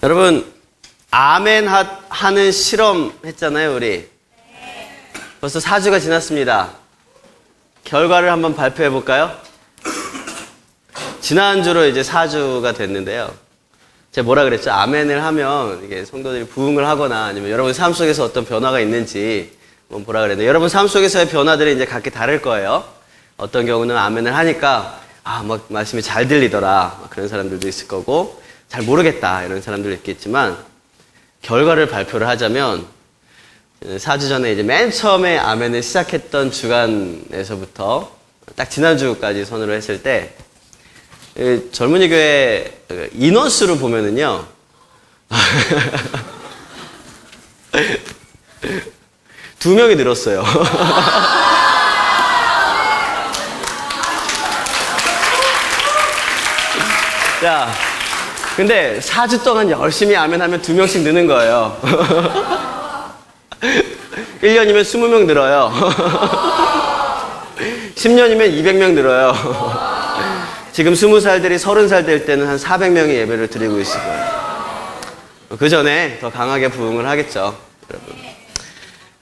여러분, 아멘 하, 하는 실험 했잖아요, 우리. 벌써 4주가 지났습니다. 결과를 한번 발표해 볼까요? 지난주로 이제 4주가 됐는데요. 제가 뭐라 그랬죠? 아멘을 하면 이게 성도들이 부흥을 하거나 아니면 여러분 삶 속에서 어떤 변화가 있는지 한번 보라 그랬는데 여러분 삶 속에서의 변화들이 이제 각기 다를 거예요. 어떤 경우는 아멘을 하니까 아, 막 말씀이 잘 들리더라. 막 그런 사람들도 있을 거고 잘 모르겠다. 이런 사람들도 있겠지만 결과를 발표를 하자면 4주 전에 이제 맨 처음에 아멘을 시작했던 주간에서부터 딱 지난주까지 선으로 했을 때이 젊은이 교회 그 인원수로 보면은요. 두 명이 늘었어요. 자, 근데 4주 동안 열심히 아멘 하면 두 명씩 느는 거예요. 1년이면 20명 늘어요. 10년이면 200명 늘어요. 지금 20살들이 30살 될 때는 한 400명이 예배를 드리고 있을 거예요. 그 전에 더 강하게 부흥을 하겠죠, 여러분.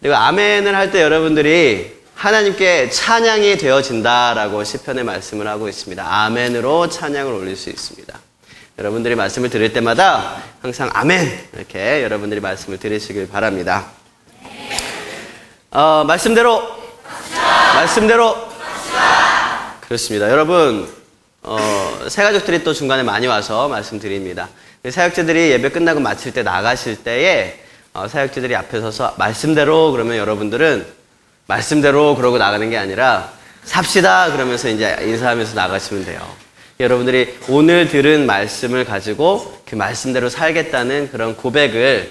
그리고 아멘을 할 때 여러분들이 하나님께 찬양이 되어진다라고 시편의 말씀을 하고 있습니다. 아멘으로 찬양을 올릴 수 있습니다. 여러분들이 말씀을 들을 때마다 항상 아멘 이렇게 여러분들이 말씀을 들으시길 바랍니다. 어, 말씀대로 말씀대로 그렇습니다. 여러분 어, 새 가족들이 또 중간에 많이 와서 말씀드립니다. 사역자들이 예배 끝나고 마칠 때 나가실 때에 어, 사역자들이 앞에 서서 말씀대로 그러면 여러분들은 말씀대로 그러고 나가는 게 아니라 삽시다 그러면서 이제 인사하면서 나가시면 돼요. 여러분들이 오늘 들은 말씀을 가지고 그 말씀대로 살겠다는 그런 고백을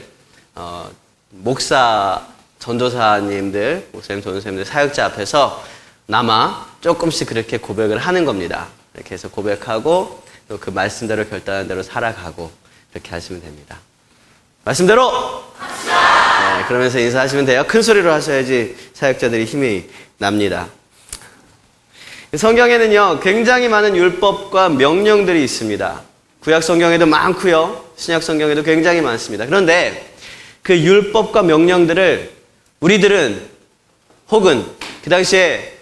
어, 목사 전도사님들, 목사님, 전도사님들, 사역자 앞에서 남아 조금씩 그렇게 고백을 하는 겁니다. 이렇게 해서 고백하고 또 그 말씀대로 결단한 대로 살아가고 이렇게 하시면 됩니다. 말씀대로! 네, 그러면서 인사하시면 돼요. 큰 소리로 하셔야지 사역자들이 힘이 납니다. 성경에는요, 굉장히 많은 율법과 명령들이 있습니다. 구약 성경에도 많고요. 신약 성경에도 굉장히 많습니다. 그런데 그 율법과 명령들을 우리들은 혹은 그 당시에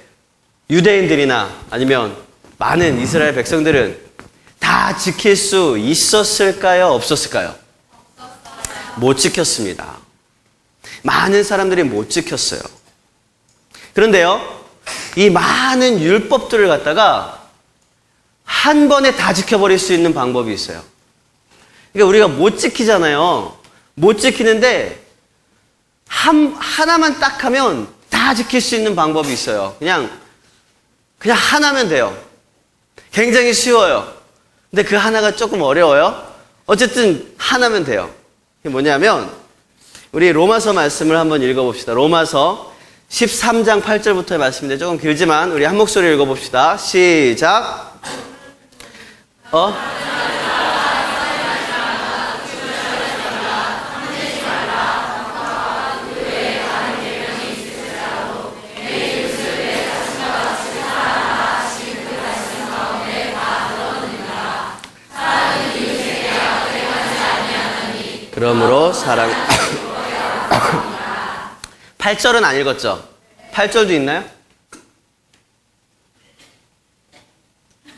유대인들이나 아니면 많은 이스라엘 백성들은 다 지킬 수 있었을까요? 없었을까요? 못 지켰습니다. 많은 사람들이 못 지켰어요. 그런데요, 이 많은 율법들을 갖다가 한 번에 다 지켜버릴 수 있는 방법이 있어요. 그러니까 우리가 못 지키잖아요. 못 지키는데 한, 하나만 딱 하면 다 지킬 수 있는 방법이 있어요. 그냥, 그냥 하나면 돼요. 굉장히 쉬워요. 근데 그 하나가 조금 어려워요. 어쨌든 하나면 돼요. 뭐냐면, 우리 로마서 말씀을 한번 읽어봅시다. 로마서 13장 8절부터의 말씀인데 조금 길지만 우리 한 목소리 읽어봅시다. 시작. 어? 그러므로 사랑 8절은 안 읽었죠? 8절도 있나요?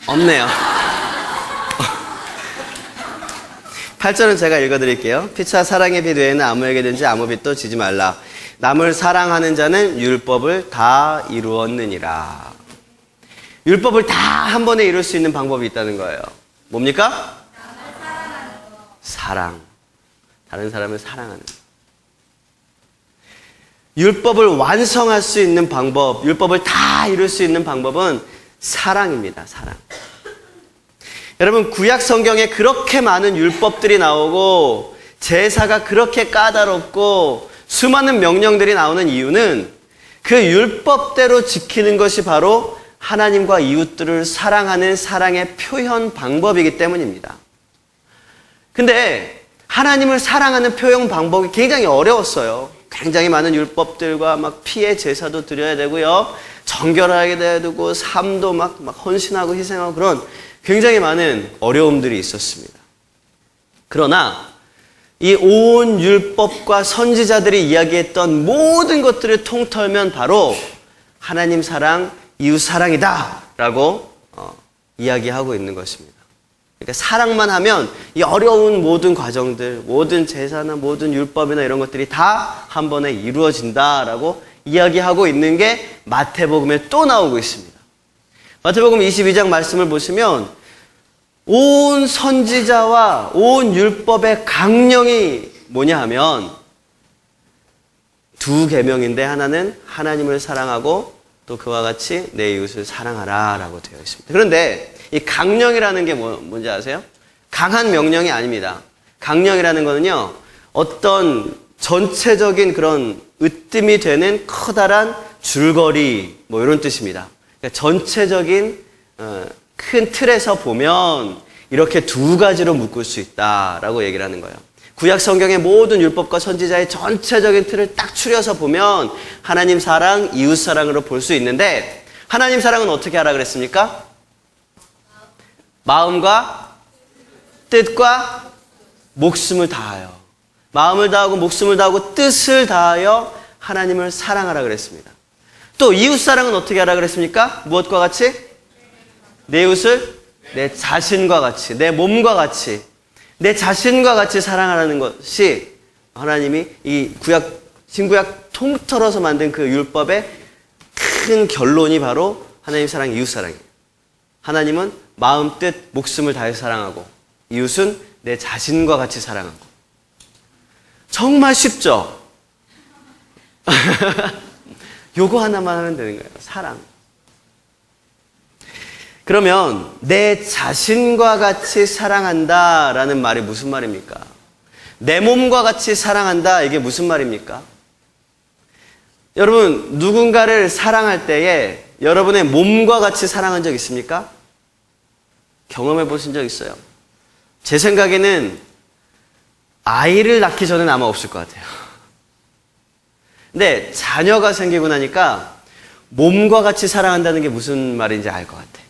없네요. 8절은 제가 읽어드릴게요. 피차 사랑의 빛 외에는 아무에게든지 아무 빛도 지지 말라. 남을 사랑하는 자는 율법을 다 이루었느니라. 율법을 다 한 번에 이룰 수 있는 방법이 있다는 거예요. 뭡니까? 사랑. 다른 사람을 사랑하는. 율법을 완성할 수 있는 방법, 율법을 다 이룰 수 있는 방법은 사랑입니다. 사랑. 여러분, 구약 성경에 그렇게 많은 율법들이 나오고, 제사가 그렇게 까다롭고, 수많은 명령들이 나오는 이유는 그 율법대로 지키는 것이 바로 하나님과 이웃들을 사랑하는 사랑의 표현 방법이기 때문입니다. 근데 하나님을 사랑하는 표현 방법이 굉장히 어려웠어요. 굉장히 많은 율법들과 막 피해 제사도 드려야 되고요. 정결하게 돼야 되고 삶도 막, 막 헌신하고 희생하고 그런 굉장히 많은 어려움들이 있었습니다. 그러나 이 온 율법과 선지자들이 이야기했던 모든 것들을 통털면 바로 하나님 사랑, 이웃 사랑이다 라고 어, 이야기하고 있는 것입니다. 그러니까 사랑만 하면 이 어려운 모든 과정들, 모든 제사나 모든 율법이나 이런 것들이 다 한 번에 이루어진다라고 이야기하고 있는 게 마태복음에 또 나오고 있습니다. 마태복음 22장 말씀을 보시면 온 선지자와 온 율법의 강령이 뭐냐 하면 두 계명인데 하나는 하나님을 사랑하고 또 그와 같이 내 이웃을 사랑하라라고 되어 있습니다. 그런데 이 강령이라는 게 뭐, 뭔지 아세요? 강한 명령이 아닙니다. 강령이라는 거는요. 어떤 전체적인 그런 으뜸이 되는 커다란 줄거리 뭐 이런 뜻입니다. 그러니까 전체적인 어, 큰 틀에서 보면 이렇게 두 가지로 묶을 수 있다라고 얘기를 하는 거예요. 구약 성경의 모든 율법과 선지자의 전체적인 틀을 딱 추려서 보면 하나님 사랑, 이웃 사랑으로 볼 수 있는데 하나님 사랑은 어떻게 하라 그랬습니까? 마음과 뜻과 목숨을 다하여 마음을 다하고 목숨을 다하고 뜻을 다하여 하나님을 사랑하라 그랬습니다. 또 이웃 사랑은 어떻게 하라 그랬습니까? 무엇과 같이? 내 이웃을 내 자신과 같이, 내 몸과 같이, 내 자신과 같이 사랑하라는 것이 하나님이 이 구약, 신구약 통틀어서 만든 그 율법의 큰 결론이 바로 하나님 사랑, 이웃 사랑이에요. 하나님은 마음, 뜻, 목숨을 다해 사랑하고 이웃은 내 자신과 같이 사랑하고. 정말 쉽죠? 요거 하나만 하면 되는 거예요. 사랑. 그러면 내 자신과 같이 사랑한다 라는 말이 무슨 말입니까? 내 몸과 같이 사랑한다 이게 무슨 말입니까? 여러분 누군가를 사랑할 때에 여러분의 몸과 같이 사랑한 적 있습니까? 경험해 보신 적 있어요? 제 생각에는 아이를 낳기 전엔 아마 없을 것 같아요. 근데 자녀가 생기고 나니까 몸과 같이 사랑한다는 게 무슨 말인지 알 것 같아요.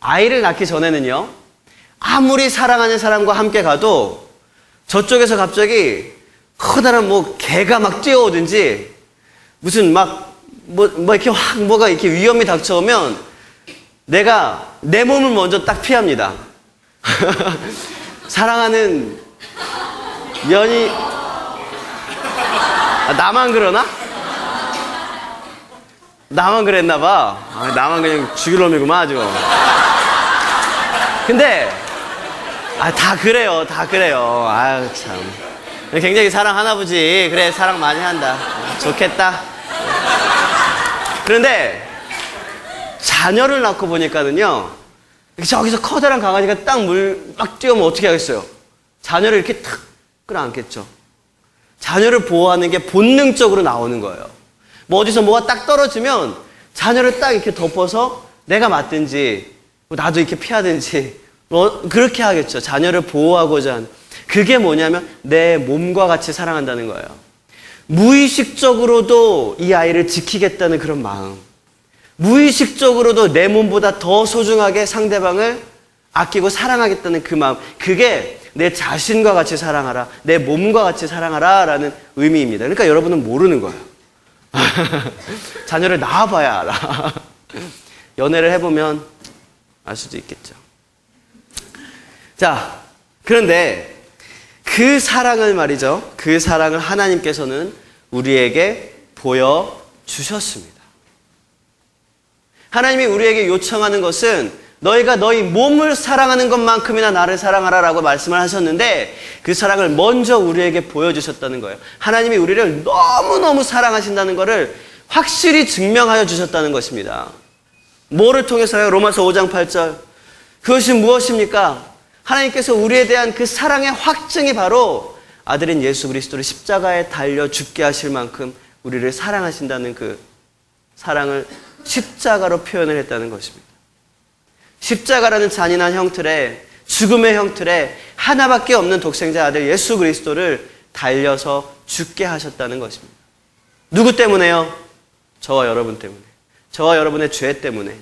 아이를 낳기 전에는요, 아무리 사랑하는 사람과 함께 가도 저쪽에서 갑자기 커다란 뭐 개가 막 뛰어오든지 무슨 막 뭐, 뭐 이렇게 확 뭐가 이렇게 위험이 닥쳐오면 내가 내 몸을 먼저 딱 피합니다. 사랑하는 연이 아, 나만 그러나? 나만 그랬나 봐. 아, 나만 그냥 죽일 놈이구만 아주. 근데 아, 다 그래요. 다 그래요. 아유 참. 굉장히 사랑하나 보지. 그래 사랑 많이 한다. 좋겠다. 그런데 자녀를 낳고 보니까는요. 저기서 커다란 강아지가 딱 물 막 뛰어오면 어떻게 하겠어요? 자녀를 이렇게 탁 끌어안겠죠. 자녀를 보호하는 게 본능적으로 나오는 거예요. 뭐 어디서 뭐가 딱 떨어지면 자녀를 딱 이렇게 덮어서 내가 맞든지 뭐 나도 이렇게 피하든지 뭐 그렇게 하겠죠. 자녀를 보호하고자 하는. 그게 뭐냐면 내 몸과 같이 사랑한다는 거예요. 무의식적으로도 이 아이를 지키겠다는 그런 마음. 무의식적으로도 내 몸보다 더 소중하게 상대방을 아끼고 사랑하겠다는 그 마음. 그게 내 자신과 같이 사랑하라. 내 몸과 같이 사랑하라. 라는 의미입니다. 그러니까 여러분은 모르는 거예요. 자녀를 낳아봐야 알아. 연애를 해보면 알 수도 있겠죠. 자, 그런데 그 사랑을 말이죠. 그 사랑을 하나님께서는 우리에게 보여주셨습니다. 하나님이 우리에게 요청하는 것은 너희가 너희 몸을 사랑하는 것만큼이나 나를 사랑하라 라고 말씀을 하셨는데 그 사랑을 먼저 우리에게 보여주셨다는 거예요. 하나님이 우리를 너무너무 사랑하신다는 것을 확실히 증명하여 주셨다는 것입니다. 뭐를 통해서요? 로마서 5장 8절. 그것이 무엇입니까? 하나님께서 우리에 대한 그 사랑의 확증이 바로 아들인 예수 그리스도를 십자가에 달려 죽게 하실 만큼 우리를 사랑하신다는 그 사랑을 십자가로 표현을 했다는 것입니다. 십자가라는 잔인한 형틀에 죽음의 형틀에 하나밖에 없는 독생자 아들 예수 그리스도를 달려서 죽게 하셨다는 것입니다. 누구 때문에요? 저와 여러분 때문에. 저와 여러분의 죄 때문에.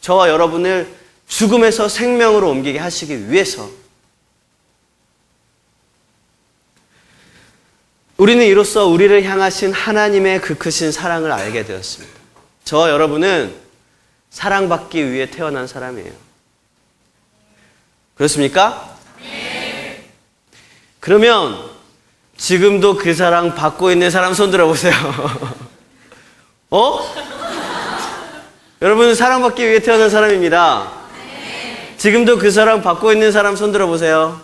저와 여러분을 죽음에서 생명으로 옮기게 하시기 위해서 우리는 이로써 우리를 향하신 하나님의 그 크신 사랑을 알게 되었습니다. 저 여러분은 사랑받기 위해 태어난 사람이에요. 그렇습니까? 그러면 지금도 그 사랑 받고 있는 사람 손 들어보세요. 어? 여러분은 사랑받기 위해 태어난 사람입니다. 지금도 그 사랑 받고 있는 사람 손 들어보세요.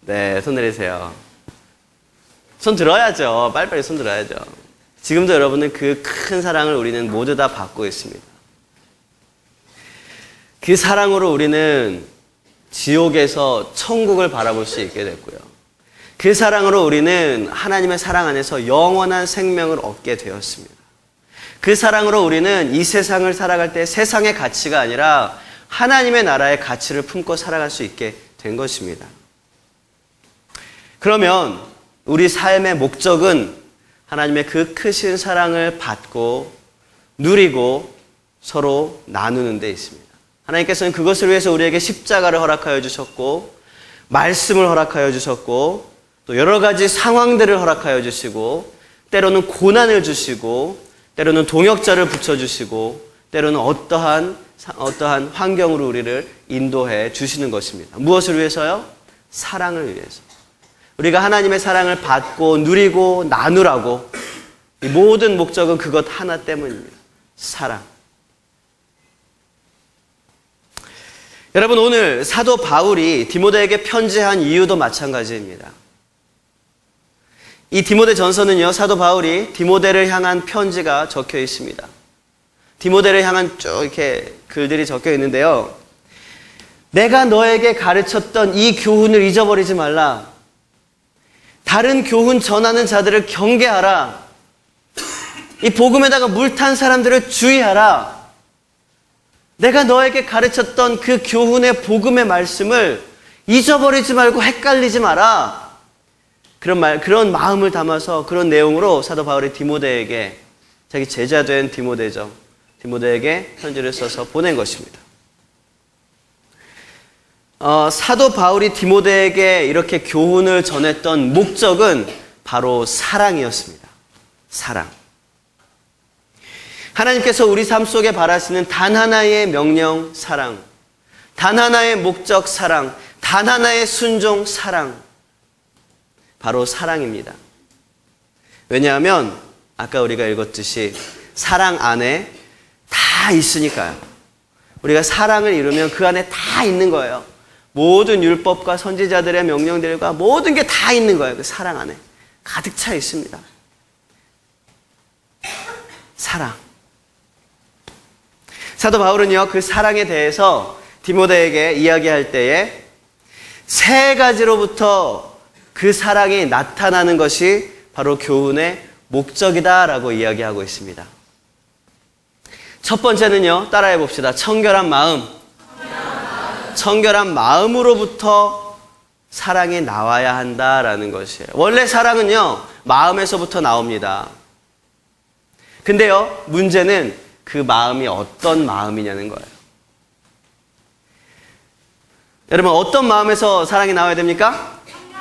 네, 손 내리세요. 손 들어야죠. 빨리빨리 손 들어야죠. 지금도 여러분은 그 큰 사랑을 우리는 모두 다 받고 있습니다. 그 사랑으로 우리는 지옥에서 천국을 바라볼 수 있게 됐고요. 그 사랑으로 우리는 하나님의 사랑 안에서 영원한 생명을 얻게 되었습니다. 그 사랑으로 우리는 이 세상을 살아갈 때 세상의 가치가 아니라 하나님의 나라의 가치를 품고 살아갈 수 있게 된 것입니다. 그러면 우리 삶의 목적은 하나님의 그 크신 사랑을 받고 누리고 서로 나누는 데 있습니다. 하나님께서는 그것을 위해서 우리에게 십자가를 허락하여 주셨고 말씀을 허락하여 주셨고 또 여러 가지 상황들을 허락하여 주시고 때로는 고난을 주시고 때로는 동역자를 붙여 주시고 때로는 어떠한 어떠한 환경으로 우리를 인도해 주시는 것입니다. 무엇을 위해서요? 사랑을 위해서. 우리가 하나님의 사랑을 받고 누리고 나누라고 이 모든 목적은 그것 하나 때문입니다. 사랑. 여러분 오늘 사도 바울이 디모데에게 편지한 이유도 마찬가지입니다. 이 디모데 전서는요 사도 바울이 디모데를 향한 편지가 적혀 있습니다. 디모데를 향한 쭉 이렇게 글들이 적혀 있는데요. 내가 너에게 가르쳤던 이 교훈을 잊어버리지 말라. 다른 교훈 전하는 자들을 경계하라. 이 복음에다가 물 탄 사람들을 주의하라. 내가 너에게 가르쳤던 그 교훈의 복음의 말씀을 잊어버리지 말고 헷갈리지 마라. 그런 말, 그런 마음을 담아서 그런 내용으로 사도 바울이 디모데에게 자기 제자 된 디모데죠. 디모데에게 편지를 써서 보낸 것입니다. 어, 사도 바울이 디모데에게 이렇게 교훈을 전했던 목적은 바로 사랑이었습니다. 사랑. 하나님께서 우리 삶 속에 바라시는 단 하나의 명령, 사랑. 단 하나의 목적, 사랑. 단 하나의 순종, 사랑. 바로 사랑입니다. 왜냐하면 아까 우리가 읽었듯이 사랑 안에 다 있으니까요. 우리가 사랑을 이루면 그 안에 다 있는 거예요. 모든 율법과 선지자들의 명령들과 모든 게 다 있는 거예요. 그 사랑 안에. 가득 차 있습니다. 사랑. 사도 바울은요, 그 사랑에 대해서 디모데에게 이야기할 때에 세 가지로부터 그 사랑이 나타나는 것이 바로 교훈의 목적이다라고 이야기하고 있습니다. 첫 번째는요, 따라해 봅시다. 청결한 마음. 청결한 마음으로부터 사랑이 나와야 한다라는 것이에요. 원래 사랑은요, 마음에서부터 나옵니다. 근데요, 문제는 그 마음이 어떤 마음이냐는 거예요. 여러분, 어떤 마음에서 사랑이 나와야 됩니까?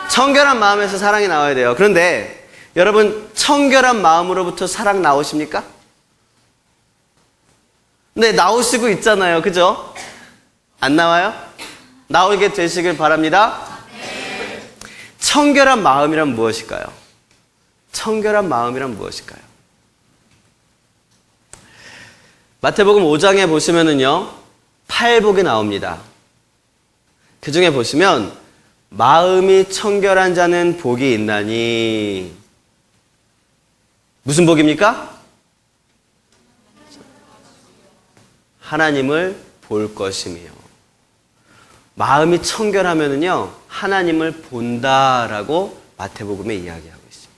청결한 마음에서 사랑이 나와야 돼요. 그런데 여러분, 청결한 마음으로부터 사랑 나오십니까? 네, 나오시고 있잖아요. 그죠? 안 나와요? 나오게 되시길 바랍니다. 청결한 마음이란 무엇일까요? 청결한 마음이란 무엇일까요? 마태복음 5장에 보시면은요, 팔복이 나옵니다. 그 중에 보시면, 마음이 청결한 자는 복이 있나니, 무슨 복입니까? 하나님을 볼 것이며, 마음이 청결하면은요, 하나님을 본다라고 마태복음에 이야기하고 있습니다.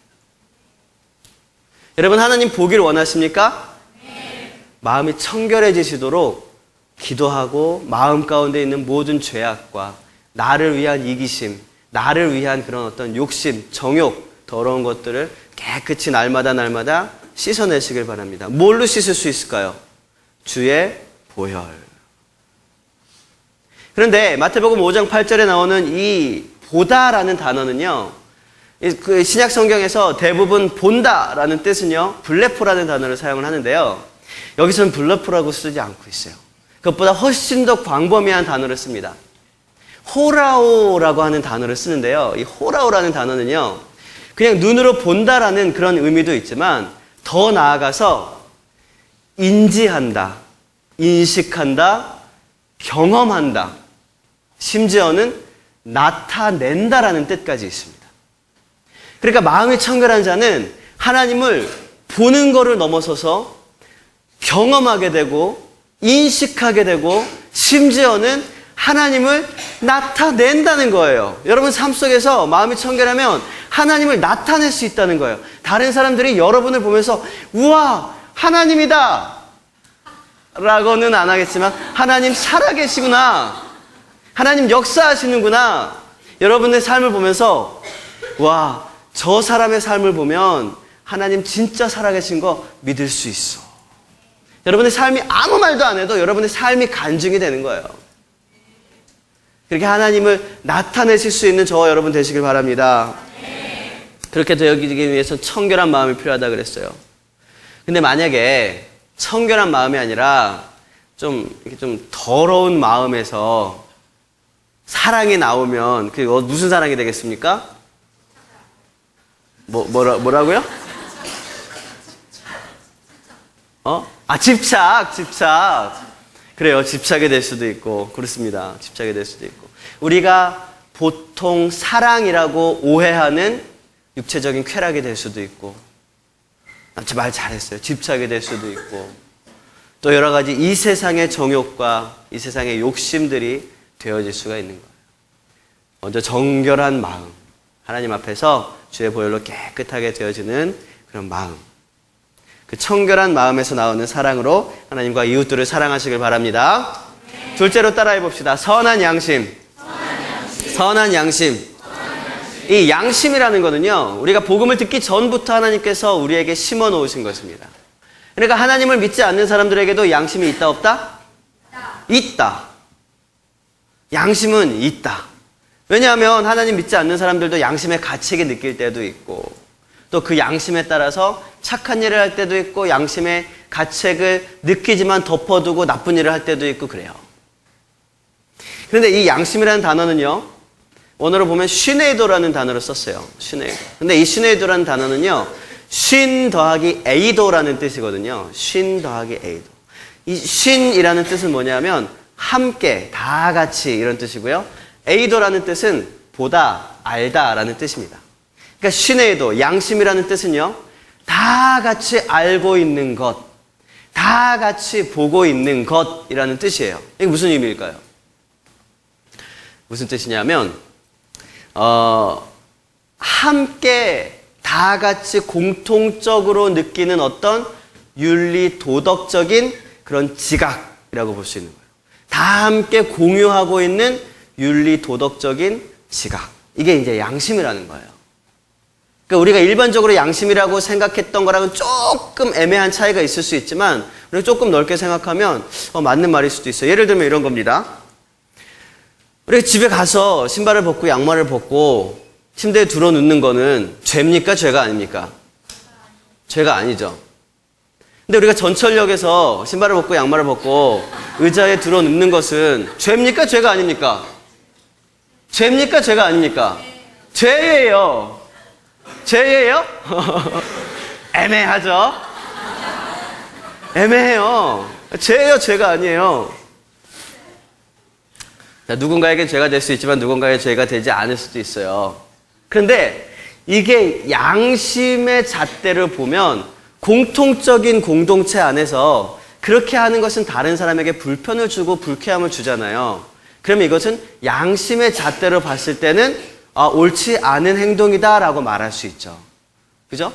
여러분, 하나님 보기를 원하십니까? 마음이 청결해지시도록 기도하고 마음 가운데 있는 모든 죄악과 나를 위한 이기심, 나를 위한 그런 어떤 욕심, 정욕, 더러운 것들을 깨끗이 날마다 날마다 씻어내시길 바랍니다. 뭘로 씻을 수 있을까요? 주의 보혈. 그런데 마태복음 5장 8절에 나오는 이 보다라는 단어는요. 이- 그 신약 성경에서 대부분 본다라는 뜻은요, 블레포라는 단어를 사용을 하는데요. 여기서는 블레포라고 쓰지 않고 있어요. 그것보다 훨씬 더 광범위한 단어를 씁니다. 호라오라고 하는 단어를 쓰는데요. 이 호라오라는 단어는요, 그냥 눈으로 본다라는 그런 의미도 있지만 더 나아가서 인지한다, 인식한다, 경험한다, 심지어는 나타낸다라는 뜻까지 있습니다. 그러니까 마음이 청결한 자는 하나님을 보는 것을 넘어서서 경험하게 되고 인식하게 되고 심지어는 하나님을 나타낸다는 거예요. 여러분 삶 속에서 마음이 청결하면 하나님을 나타낼 수 있다는 거예요. 다른 사람들이 여러분을 보면서 우와 하나님이다 라고는 안 하겠지만 하나님 살아계시구나 하나님 역사하시는구나 여러분의 삶을 보면서 와 저 사람의 삶을 보면 하나님 진짜 살아계신 거 믿을 수 있어. 여러분의 삶이 아무 말도 안 해도 여러분의 삶이 간증이 되는 거예요. 그렇게 하나님을 나타내실 수 있는 저와 여러분 되시길 바랍니다. 그렇게 되기 위해서 청결한 마음이 필요하다 그랬어요. 근데 만약에 청결한 마음이 아니라 좀 이렇게 좀 더러운 마음에서 사랑이 나오면 그게 어- 무슨 사랑이 되겠습니까? 뭐 뭐라 뭐라고요? 어? 아 집착, 집착. 그래요. 집착이 될 수도 있고 그렇습니다. 집착이 될 수도 있고 우리가 보통 사랑이라고 오해하는 육체적인 쾌락이 될 수도 있고 말 잘했어요. 집착이 될 수도 있고 또 여러 가지 이 세상의 정욕과 이 세상의 욕심들이 되어질 수가 있는 거예요. 먼저 정결한 마음, 하나님 앞에서 주의 보혈로 깨끗하게 되어지는 그런 마음. 그 청결한 마음에서 나오는 사랑으로 하나님과 이웃들을 사랑하시길 바랍니다. 둘째로 따라해 봅시다. 선한 양심. 선한 양심. 이 양심이라는 거는요, 우리가 복음을 듣기 전부터 하나님께서 우리에게 심어 놓으신 것입니다. 그러니까 하나님을 믿지 않는 사람들에게도 양심이 있다, 없다? 있다. 양심은 있다. 왜냐하면 하나님 믿지 않는 사람들도 양심의 가책이 느낄 때도 있고, 또 그 양심에 따라서 착한 일을 할 때도 있고, 양심의 가책을 느끼지만 덮어두고 나쁜 일을 할 때도 있고, 그래요. 그런데 이 양심이라는 단어는요, 원어로 보면 슈네이도라는 단어를 썼어요. 슈네이도. 근데 이 슈네이도라는 단어는요, 쉰 더하기 에이도라는 뜻이거든요. 쉰 더하기 에이도. 이 쉰이라는 뜻은 뭐냐면 함께, 다 같이 이런 뜻이고요. 에이도라는 뜻은 보다, 알다라는 뜻입니다. 그러니까 슈네이도, 양심이라는 뜻은요, 다 같이 알고 있는 것, 다 같이 보고 있는 것이라는 뜻이에요. 이게 무슨 의미일까요? 무슨 뜻이냐면, 어, 함께 다 같이 공통적으로 느끼는 어떤 윤리 도덕적인 그런 지각이라고 볼 수 있는 거예요. 다 함께 공유하고 있는 윤리 도덕적인 지각. 이게 이제 양심이라는 거예요. 그러니까 우리가 일반적으로 양심이라고 생각했던 거랑은 조금 애매한 차이가 있을 수 있지만 우리가 조금 넓게 생각하면 어, 맞는 말일 수도 있어요. 예를 들면 이런 겁니다. 우리가 집에 가서 신발을 벗고 양말을 벗고 침대에 들어 눕는 거는 죄입니까? 죄가 아닙니까? 죄가 아니죠. 근데 우리가 전철역에서 신발을 벗고 양말을 벗고 의자에 들어 눕는 것은 죄입니까? 죄가 아닙니까? 죄입니까? 죄가 아닙니까? 죄예요. 죄예요? 애매하죠? 애매해요. 죄예요, 죄가 아니에요. 자, 누군가에게 죄가 될 수 있지만 누군가에게 죄가 되지 않을 수도 있어요. 그런데 이게 양심의 잣대를 보면 공통적인 공동체 안에서 그렇게 하는 것은 다른 사람에게 불편을 주고 불쾌함을 주잖아요. 그러면 이것은 양심의 잣대로 봤을 때는 아, 옳지 않은 행동이다라고 말할 수 있죠. 그죠?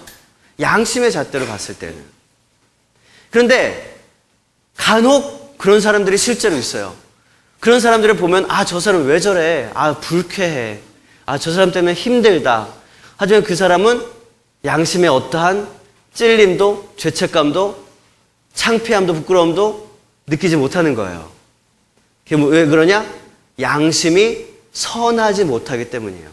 양심의 잣대로 봤을 때는. 그런데 간혹 그런 사람들이 실제로 있어요. 그런 사람들을 보면 아, 저 사람 왜 저래? 아, 불쾌해. 아, 저 사람 때문에 힘들다. 하지만 그 사람은 양심의 어떠한 찔림도, 죄책감도, 창피함도, 부끄러움도 느끼지 못하는 거예요. 그게 뭐- 왜 그러냐? 양심이 선하지 못하기 때문이에요.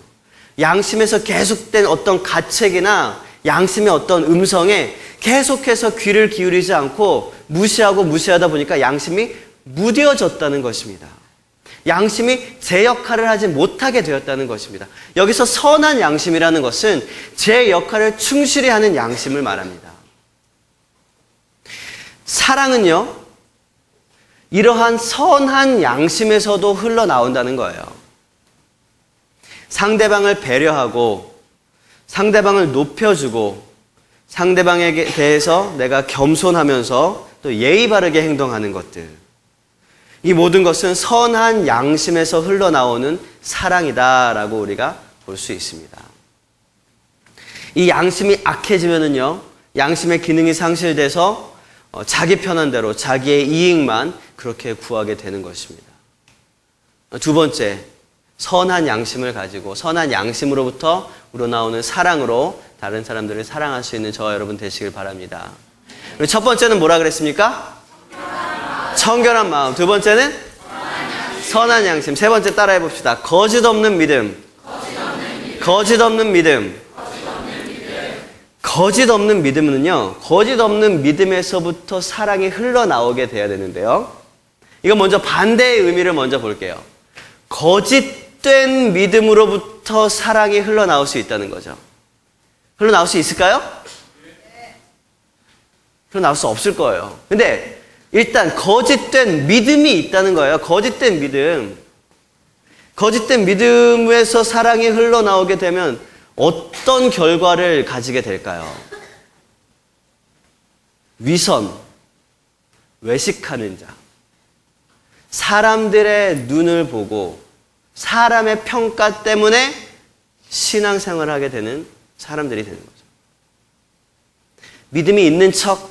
양심에서 계속된 어떤 가책이나 양심의 어떤 음성에 계속해서 귀를 기울이지 않고 무시하고 무시하다 보니까 양심이 무뎌졌다는 것입니다. 양심이 제 역할을 하지 못하게 되었다는 것입니다. 여기서 선한 양심이라는 것은 제 역할을 충실히 하는 양심을 말합니다. 사랑은요, 이러한 선한 양심에서도 흘러나온다는 거예요. 상대방을 배려하고, 상대방을 높여주고, 상대방에게 대해서 내가 겸손하면서 또 예의 바르게 행동하는 것들. 이 모든 것은 선한 양심에서 흘러나오는 사랑이다라고 우리가 볼 수 있습니다. 이 양심이 악해지면은요, 양심의 기능이 상실돼서 어, 자기 편한 대로 자기의 이익만 그렇게 구하게 되는 것입니다. 두 번째, 선한 양심을 가지고 선한 양심으로부터 우러나오는 사랑으로 다른 사람들을 사랑할 수 있는 저와 여러분 되시길 바랍니다. 첫 번째는 뭐라 그랬습니까? 청결한 마음. 두 번째는 선한 양심. 세 번째 따라해 봅시다. 거짓 없는 믿음. 거짓 없는 믿음. 거짓 없는 믿음은요, 거짓 없는 믿음에서부터 사랑이 흘러나오게 돼야 되는데요. 이건 먼저 반대의 의미를 먼저 볼게요. 거짓된 믿음으로부터 사랑이 흘러나올 수 있다는 거죠. 흘러나올 수 있을까요? 흘러나올 수 없을 거예요. 근데 일단 거짓된 믿음이 있다는 거예요. 거짓된 믿음. 거짓된 믿음에서 사랑이 흘러나오게 되면 어떤 결과를 가지게 될까요? 위선, 외식하는 자. 사람들의 눈을 보고 사람의 평가 때문에 신앙생활을 하게 되는 사람들이 되는 거죠. 믿음이 있는 척,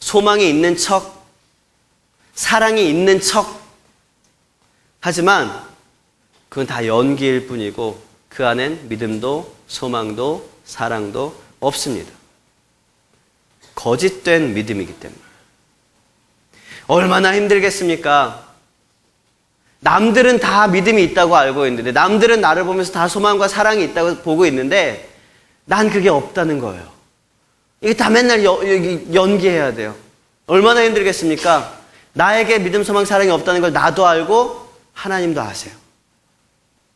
소망이 있는 척, 사랑이 있는 척. 하지만 그건 다 연기일 뿐이고 그 안엔 믿음도 소망도 사랑도 없습니다. 거짓된 믿음이기 때문에. 얼마나 힘들겠습니까? 남들은 다 믿음이 있다고 알고 있는데, 남들은 나를 보면서 다 소망과 사랑이 있다고 보고 있는데, 난 그게 없다는 거예요. 이게 다 맨날 여, 연기해야 돼요. 얼마나 힘들겠습니까? 나에게 믿음, 소망, 사랑이 없다는 걸 나도 알고, 하나님도 아세요.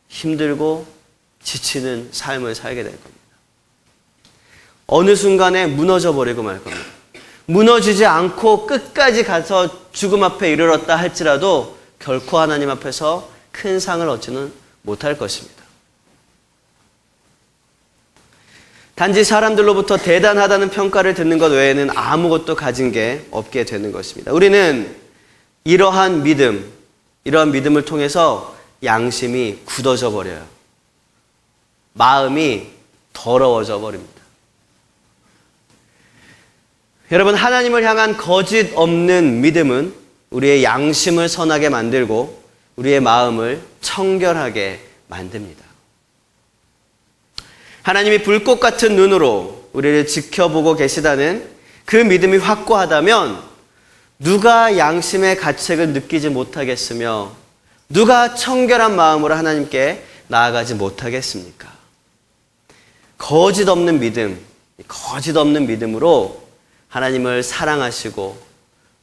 힘들고, 지치는 삶을 살게 될 겁니다. 어느 순간에 무너져 버리고 말 겁니다. 무너지지 않고 끝까지 가서 죽음 앞에 이르렀다 할지라도 결코 하나님 앞에서 큰 상을 얻지는 못할 것입니다. 단지 사람들로부터 대단하다는 평가를 듣는 것 외에는 아무것도 가진 게 없게 되는 것입니다. 우리는 이러한 믿음, 이러한 믿음을 통해서 양심이 굳어져 버려요. 마음이 더러워져 버립니다. 여러분, 하나님을 향한 거짓 없는 믿음은 우리의 양심을 선하게 만들고 우리의 마음을 청결하게 만듭니다. 하나님이 불꽃 같은 눈으로 우리를 지켜보고 계시다는 그 믿음이 확고하다면 누가 양심의 가책을 느끼지 못하겠으며 누가 청결한 마음으로 하나님께 나아가지 못하겠습니까? 거짓 없는 믿음, 거짓 없는 믿음으로 하나님을 사랑하시고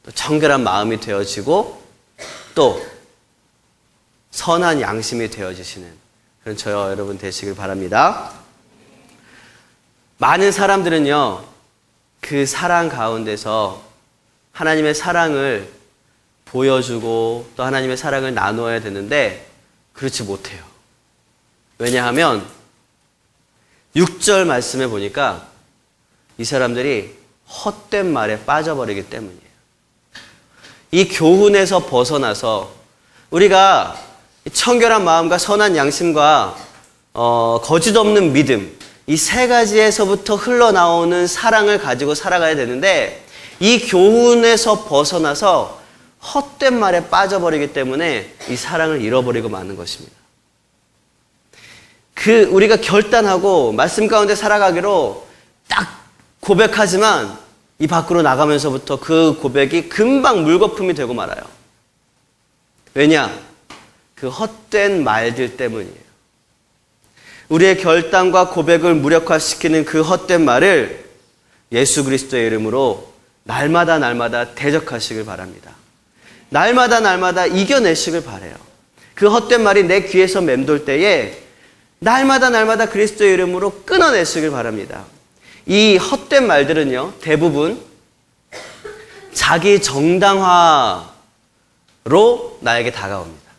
또 청결한 마음이 되어지고 또 선한 양심이 되어지시는 그런 저와 여러분 되시길 바랍니다. 많은 사람들은요, 그 사랑 가운데서 하나님의 사랑을 보여주고 또 하나님의 사랑을 나누어야 되는데 그렇지 못해요. 왜냐하면 6절 말씀에 보니까 이 사람들이 헛된 말에 빠져버리기 때문이에요. 이 교훈에서 벗어나서 우리가 청결한 마음과 선한 양심과 어, 거짓 없는 믿음 이 세 가지에서부터 흘러나오는 사랑을 가지고 살아가야 되는데 이 교훈에서 벗어나서 헛된 말에 빠져버리기 때문에 이 사랑을 잃어버리고 마는 것입니다. 그 우리가 결단하고 말씀 가운데 살아가기로 딱 고백하지만 이 밖으로 나가면서부터 그 고백이 금방 물거품이 되고 말아요. 왜냐? 그 헛된 말들 때문이에요. 우리의 결단과 고백을 무력화시키는 그 헛된 말을 예수 그리스도의 이름으로 날마다 날마다 대적하시길 바랍니다. 날마다 날마다 이겨내시길 바래요. 그 헛된 말이 내 귀에서 맴돌 때에 날마다 날마다 그리스도의 이름으로 끊어내시길 바랍니다. 이 헛된 말들은요, 대부분 자기 정당화로 나에게 다가옵니다.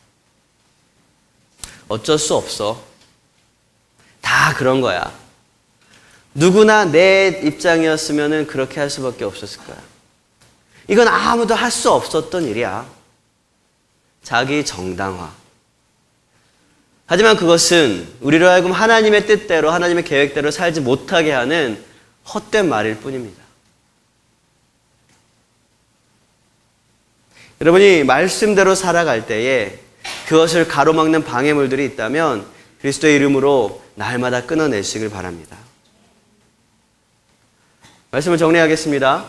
어쩔 수 없어. 다 그런 거야. 누구나 내 입장이었으면 그렇게 할 수밖에 없었을 거야. 이건 아무도 할 수 없었던 일이야. 자기 정당화. 하지만 그것은 우리로 하여금 하나님의 뜻대로, 하나님의 계획대로 살지 못하게 하는 헛된 말일 뿐입니다. 여러분이 말씀대로 살아갈 때에 그것을 가로막는 방해물들이 있다면 그리스도의 이름으로 날마다 끊어내시길 바랍니다. 말씀을 정리하겠습니다.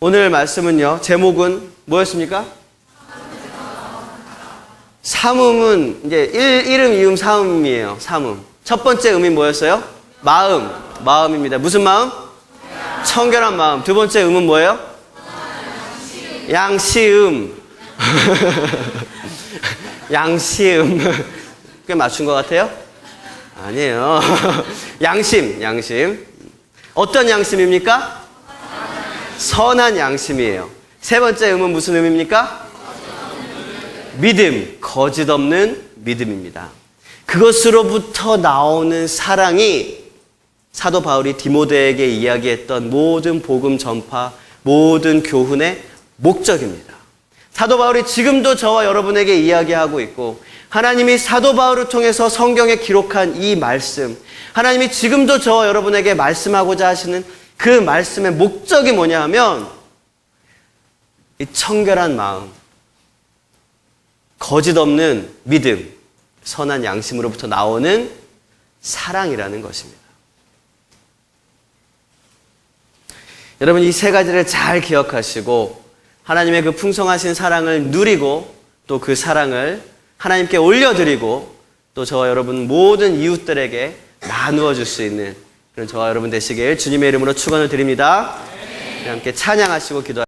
오늘 말씀은요, 제목은 뭐였습니까? 삼음은 이제 일, 이름, 이음, 사음이에요. 삼음. 첫 번째 음이 뭐였어요? 마음. 마음입니다. 무슨 마음? 청결한 마음. 두 번째 음은 뭐예요? 양시음. 양시음. 꽤 맞춘 것 같아요? 아니에요. 양심, 양심. 어떤 양심입니까? 선한 양심이에요. 세 번째 음은 무슨 음입니까? 믿음, 거짓 없는 믿음입니다. 그것으로부터 나오는 사랑이 사도 바울이 디모데에게 이야기했던 모든 복음 전파, 모든 교훈의 목적입니다. 사도 바울이 지금도 저와 여러분에게 이야기하고 있고 하나님이 사도 바울을 통해서 성경에 기록한 이 말씀, 하나님이 지금도 저와 여러분에게 말씀하고자 하시는 그 말씀의 목적이 뭐냐 하면 이 청결한 마음, 거짓 없는 믿음, 선한 양심으로부터 나오는 사랑이라는 것입니다. 여러분 이 세 가지를 잘 기억하시고 하나님의 그 풍성하신 사랑을 누리고 또 그 사랑을 하나님께 올려드리고 또 저와 여러분 모든 이웃들에게 나누어 줄 수 있는 그런 저와 여러분 되시길 주님의 이름으로 축원을 드립니다. 함께 찬양하시고 기도